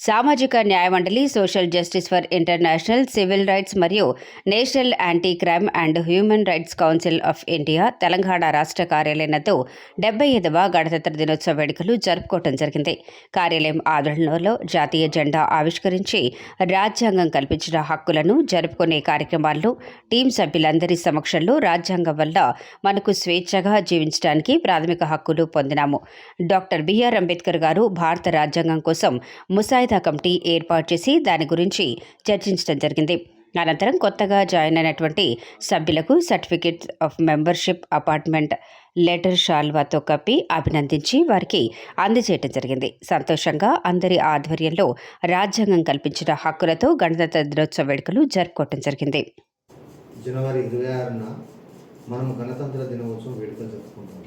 సామాజిక న్యాయ మండలి social justice for international civil rights మరియు national anti crime and human rights council of India Telangana రాష్ట్ర కార్యాలయంతో డెబ్బై ఐదవ గణతంత్ర దినోత్సవ వేడుకలు జరుపుకోవడం జరిగింది. కార్యాలయం ఆదరణలో జాతీయ జెండా ఆవిష్కరించి రాజ్యాంగం కల్పించిన హక్కులను జరుపుకునే కార్యక్రమాల్లో టీం సభ్యులందరి సమక్షంలో రాజ్యాంగం వల్ల మనకు స్వేచ్ఛగా జీవించడానికి ప్రాథమిక హక్కులు పొందినాము. డాక్టర్ బిఆర్ అంబేద్కర్ గారు భారత రాజ్యాంగం కోసం ముసాయి ముసాయిదా కమిటీ ఏర్పాటు చేసి దాని గురించి చర్చించడం జరిగింది. అనంతరం కొత్తగా జాయిన్ అయినటువంటి సభ్యులకు certificate of membership apartment letter షాల్వాతో కప్పి అభినందించి వారికి అందజేయడం జరిగింది. సంతోషంగా అందరి ఆధ్వర్యంలో రాజ్యాంగం కల్పించిన హక్కులతో గణతంత్ర దినోత్సవ వేడుకలు జరుపుకోవడం జరిగింది. జనవరి ఇరవై ఆరున మనం గణతంత్ర దినోత్సవం వేడుకలు జరుపుకుంటాం.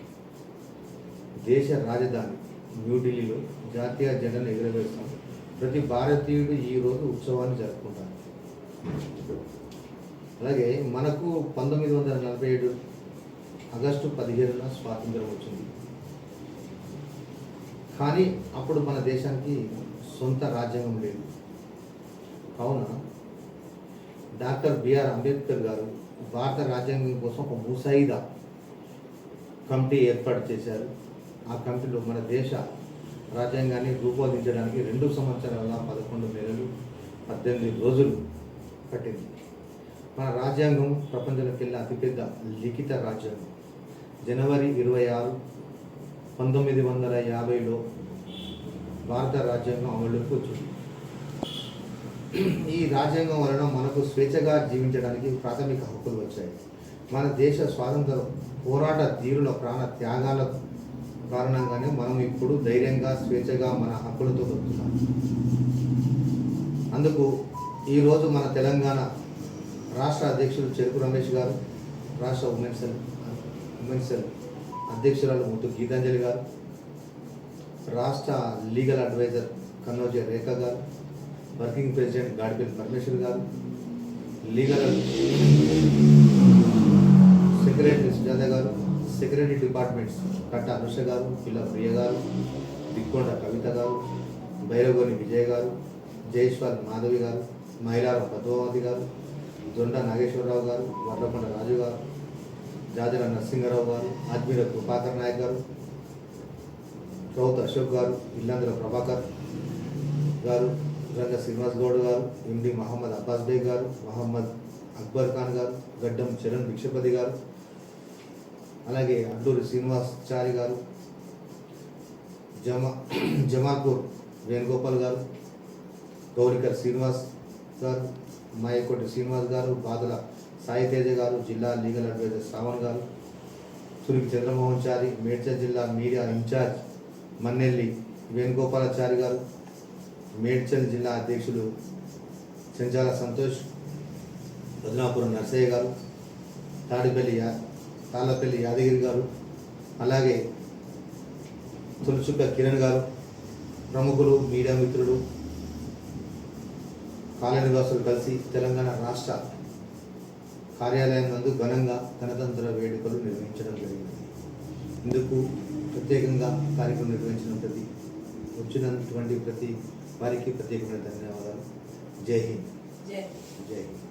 దేశ రాజధాని న్యూఢిల్లీలో జాతీయ జెండాను ఎగురవేస్తాం. ప్రతి భారతీయుడు ఈ రోజు ఉత్సవాన్ని జరుపుకుంటారు. అలాగే మనకు పంతొమ్మిది వందల నలభై ఏడు ఆగస్టు పదిహేడున స్వాతంత్రం వచ్చింది. కానీ అప్పుడు మన దేశానికి సొంత రాజ్యాంగం లేదు. కావున డాక్టర్ బిఆర్ అంబేద్కర్ గారు భారత రాజ్యాంగం కోసం ఒక ముసాయిదా కమిటీ ఏర్పాటు చేశారు. ఆ కమిటీలో మన దేశ రాజ్యాంగాన్ని రూపొందించడానికి రెండు సంవత్సరాల పదకొండు నెలలు పద్దెనిమిది రోజులు పట్టింది. మన రాజ్యాంగం ప్రపంచంలోకెళ్ళి అతిపెద్ద లిఖిత రాజ్యాంగం. జనవరి ఇరవై ఆరు పంతొమ్మిది వందల యాభైలో భారత రాజ్యాంగం అమలులోకి వచ్చింది. ఈ రాజ్యాంగం వలన మనకు స్వేచ్ఛగా జీవించడానికి ప్రాథమిక హక్కులు వచ్చాయి. మన దేశ స్వాతంత్ర పోరాట తీరుల ప్రాణ త్యాగాల కారణంగానే మనం ఇప్పుడు ధైర్యంగా స్వేచ్ఛగా మన హక్కులతో బతుకుతాం అందుకు ఈరోజు మన తెలంగాణ రాష్ట్ర అధ్యక్షులు చెరుకు రమేష్ గారు రాష్ట్ర ఉమెన్స్ సెల్ ఉమెన్స్ సెల్ అధ్యక్షురాలు ముత్తు గీతాంజలి గారు రాష్ట్ర లీగల్ అడ్వైజర్ కన్నోజ రేఖ గారు వర్కింగ్ ప్రెసిడెంట్ గాడిపల్లి పరమేశ్వర్ గారు లీగల్ సెక్రటరీ సుజాత గారు సెక్రటరీ డిపార్ట్మెంట్స్ కట్ట అనుష గారు పిల్ల ప్రియ గారు దిక్కొండ కవిత గారు భైరవగోని విజయ్ గారు జైశ్వర్ మాధవి గారు మైలారం పద్మావతి గారు దొండ నాగేశ్వరరావు గారు వర్లకొండ రాజు గారు జాజల నరసింహారావు గారు ఆజ్మీర కృపాకర్ నాయక్ గారు రౌత్ అశోక్ గారు ఇల్లందుల ప్రభాకర్ గారు రంగ శ్రీనివాస్ గౌడ్ గారు ఎండి మహమ్మద్ అబ్బాస్ బేగ్ గారు మహమ్మద్ అక్బర్ ఖాన్ గారు గడ్డం చరణ్ భిక్షపతి గారు అలాగే అడ్డూరి శ్రీనివాస్ చారి గారు జమా జమాల్పూర్ వేణుగోపాల్ గారు గౌరికర్ శ్రీనివాస్ గారు మాయకోటి శ్రీనివాస్ గారు బాదల సాయితేజ గారు జిల్లా లీగల్ అడ్వైజర్ శ్రావణ్ గారు సురికి చంద్రమోహన్ చారి మేడ్చల్ జిల్లా మీడియా ఇన్ఛార్జ్ మన్నెల్లి వేణుగోపాలాచారి గారు మేడ్చల్ జిల్లా అధ్యక్షులు చెంచాల సంతోష్ బదనాపురం నర్సయ్య గారు తాడిపల్లి తాళ్ళపల్లి యాదగిరి గారు అలాగే తులచుక్క కిరణ్ గారు ప్రముఖులు మీడియా మిత్రులు కాలనివాసులు కలిసి తెలంగాణ రాష్ట్ర కార్యాలయం నందు ఘనంగా గణతంత్ర వేడుకలు నిర్వహించడం జరిగింది. ఇందుకు ప్రత్యేకంగా కార్యక్రమం నిర్వహించినటువంటి వచ్చినటువంటి ప్రతి వారికి ప్రత్యేకమైన ధన్యవాదాలు. జై హింద్. జై జై హింద్.